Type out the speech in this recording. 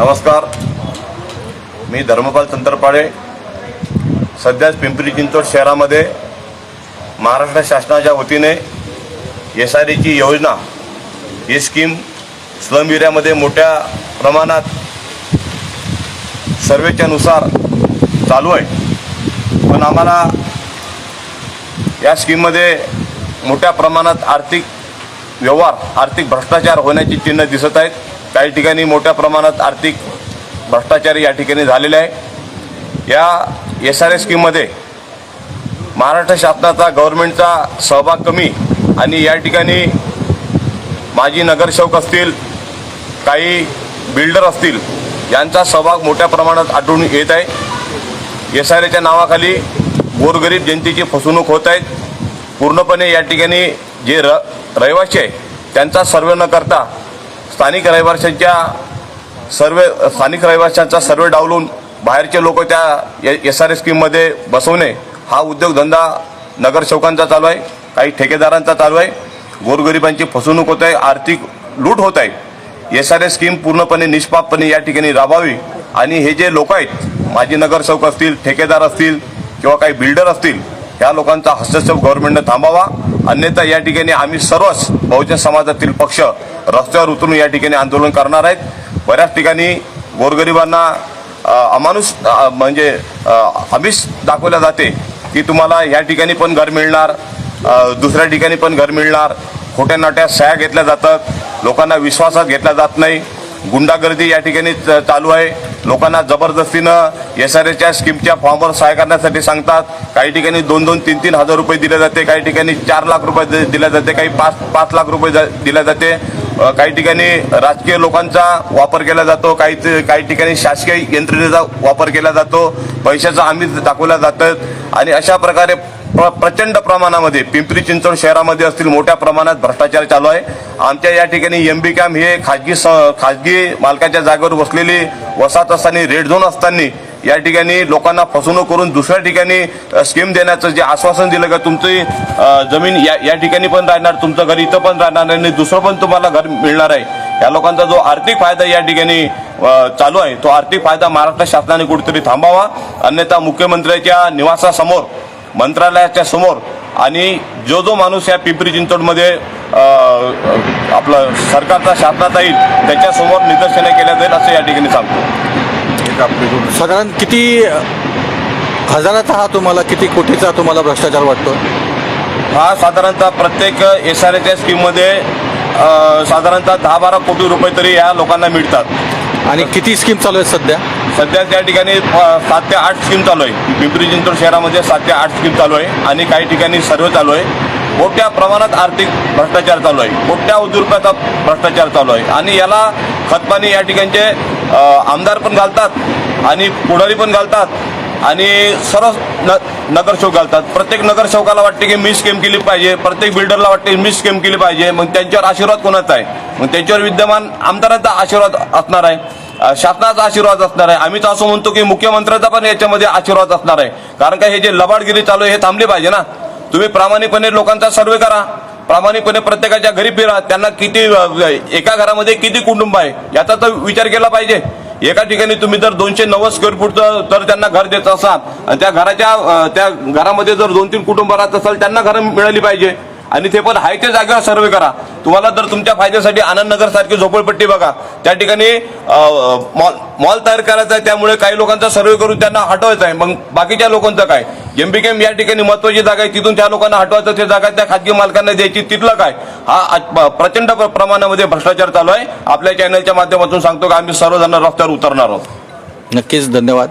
नमस्कार. मी धर्मपाल तंत्रपाळे. सध्याच पिंपरी चिंचवड शहरामध्ये महाराष्ट्र शासनाच्या वतीने एस आर ईची योजना ही स्कीम स्लम एरियामध्ये मोठ्या प्रमाणात सर्वेच्यानुसार चालू आहे. पण आम्हाला या स्कीममध्ये मोठ्या प्रमाणात आर्थिक व्यवहार आर्थिक भ्रष्टाचार होण्याची चिन्ह दिसत आहेत. काही ठिकाणी मोठ्या प्रमाणात आर्थिक भ्रष्टाचार या ठिकाणी झालेले आहे. या एस आर एस स्कीममध्ये महाराष्ट्र शासनाचा गव्हर्नमेंटचा सहभाग कमी आणि या ठिकाणी माजी नगरसेवक असतील काही बिल्डर असतील यांचा सहभाग मोठ्या प्रमाणात आढळून येत आहे. एस आर एच्या नावाखाली गोरगरीब जनतेची फसवणूक होत आहेत पूर्णपणे या ठिकाणी जे र रहिवासी आहे त्यांचा सर्वे न करता स्थानिक रहिवाशांच्या सर्वे स्थानिक रहिवाशांचा सर्वे डावलून बाहेरचे लोक त्या एस आर एस स्कीममध्ये बसवणे हा उद्योगधंदा नगरसेवकांचा चालू आहे काही ठेकेदारांचा चालू आहे. गोरगरिबांची फसवणूक होत आहे आर्थिक लूट होत आहे. एस आर एस स्कीम पूर्णपणे निष्पापपणे या ठिकाणी राबावी आणि हे जे लोक आहेत माजी नगरसेवक असतील ठेकेदार असतील किंवा काही बिल्डर असतील या लोकांचा हस्तक्षेप गव्हर्नमेंटनं थांबावा. अन्यथा या ठिकाणी आम्ही सर्वच बहुजन समाजातील पक्ष रस्त्यावर उतरून या ठिकाणी आंदोलन करणार आहेत. बऱ्याच ठिकाणी गोरगरिबांना अमानुष म्हणजे अमिष दाखवल्या जाते की तुम्हाला या ठिकाणी पण घर मिळणार दुसऱ्या ठिकाणी पण घर मिळणार. खोट्या नाट्या सह्या घेतल्या जातात. लोकांना विश्वासात घेतला जात नाही. गुंडागर्दी या ठिकाणी चालू आहे. लोकांना जबरदस्तीनं एस आर एच्या स्कीमच्या फॉर्मवर सहाय्य करण्यासाठी सांगतात. काही ठिकाणी दोन दोन तीन तीन हजार रुपये दिले जाते. काही ठिकाणी चार लाख रुपये दिले जाते. काही पाच पाच लाख रुपये जा- दिले जाते. काही ठिकाणी राजकीय लोकांचा वापर केला जातो काही ते- काही ठिकाणी शासकीय यंत्रणेचा वापर केला जातो पैशाचा आम्ही दाखवल्या जातं. आणि अशा प्रकारे प्रचंड प्रमाणामध्ये. पिंपरी चिंचवड शहरामध्ये असतील मोठ्या प्रमाणात भ्रष्टाचार चालू आहे. आमच्या या ठिकाणी एम बी कॅम्प हे खाजगी स खाजगी मालकाच्या जागेवर बसलेली वसाहत असताना रेड झोन असताना या ठिकाणी लोकांना फसवणूक करून दुसऱ्या ठिकाणी स्कीम देण्याचं जे आश्वासन दिलं का तुमची जमीन या या ठिकाणी पण राहणार तुमचं घर इथं पण राहणार आणि दुसरं पण तुम्हाला घर मिळणार आहे. या लोकांचा जो आर्थिक फायदा या ठिकाणी चालू आहे तो आर्थिक फायदा महाराष्ट्र शासनाने कुठेतरी थांबावा. अन्यथा मुख्यमंत्र्याच्या निवासासमोर मंत्रालयाच्या समोर आणि जो जो माणूस या पिंपरी चिंचवडमध्ये आपलं सरकारचा शासनात येईल त्याच्यासमोर निदर्शने केल्या जाईल असं या ठिकाणी सांगतो. साधारण किती हजाराचा हा तुम्हाला किती कोटीचा तुम्हाला भ्रष्टाचार वाटतो? हा साधारणतः प्रत्येक एस आर एच्या स्कीममध्ये साधारणतः दहा बारा कोटी रुपये तरी या लोकांना मिळतात. आणि किती स्कीम चालू आहेत सध्या? सध्या त्या ठिकाणी सात ते आठ स्कीम चालू आहे. पिंपरी चिंचवड शहरामध्ये सात ते आठ स्कीम चालू आहे आणि काही ठिकाणी सर्वे चालू आहे. मोठ्या प्रमाणात आर्थिक भ्रष्टाचार चालू आहे. मोठ्या उद्योगाचा भ्रष्टाचार चालू आहे. आणि याला खतपाणी या ठिकाणचे आमदार पण घालतात आणि पुढारी पण घालतात आणि सर्व न नगरसेवक घालतात. प्रत्येक नगरसेवकाला वाटते की मी स्कीम केली पाहिजे प्रत्येक बिल्डरला वाटते मी स्कीम केली पाहिजे. मग त्यांच्यावर आशीर्वाद कोणाचा आहे? मग त्यांच्यावर विद्यमान आमदारांचा आशीर्वाद असणार आहे. शासनाचा आशीर्वाद असणार आहे. आम्ही तर असं म्हणतो की मुख्यमंत्र्याचा पण याच्यामध्ये आशीर्वाद असणार आहे. कारण का हे जे लबाडगिरी चालू आहे हे थांबले पाहिजे ना. तुम्ही प्रामाणिकपणे लोकांचा सर्वे करा. प्रामाणिकपणे प्रत्येकाच्या घरी फिरा. त्यांना किती एका घरामध्ये किती कुटुंब आहे याचा तर विचार केला पाहिजे. एका ठिकाणी तुम्ही जर दोनशे नव्वद स्क्वेअर फूटचं तर त्यांना घर देत असाल आणि त्या घराच्या त्या घरामध्ये जर दोन तीन कुटुंब राहत असाल त्यांना घरं मिळाली पाहिजे. आणि ते पण हाय त्या जागेवर सर्वे करा. तुम्हाला जर तुमच्या फायद्यासाठी आनंदनगर सारखी झोपडपट्टी बघा. त्या ठिकाणी मॉल मॉल तयार करायचा आहे त्यामुळे काही लोकांचा सर्वे करून त्यांना हटवायचा आहे. मग बाकीच्या लोकांचं काय? एमबीकेम या ठिकाणी महत्वाची जागा आहे तिथून त्या लोकांना हटवायचं ते जागा त्या खाजगी मालकांना द्यायची. तिथलं काय? हा प्रचंड प्र- प्रमाणामध्ये भ्रष्टाचार चालू आहे. आपल्या चॅनलच्या माध्यमातून सांगतो की आम्ही सर्वजण रस्त्यावर उतरणार आहोत. नक्कीच धन्यवाद.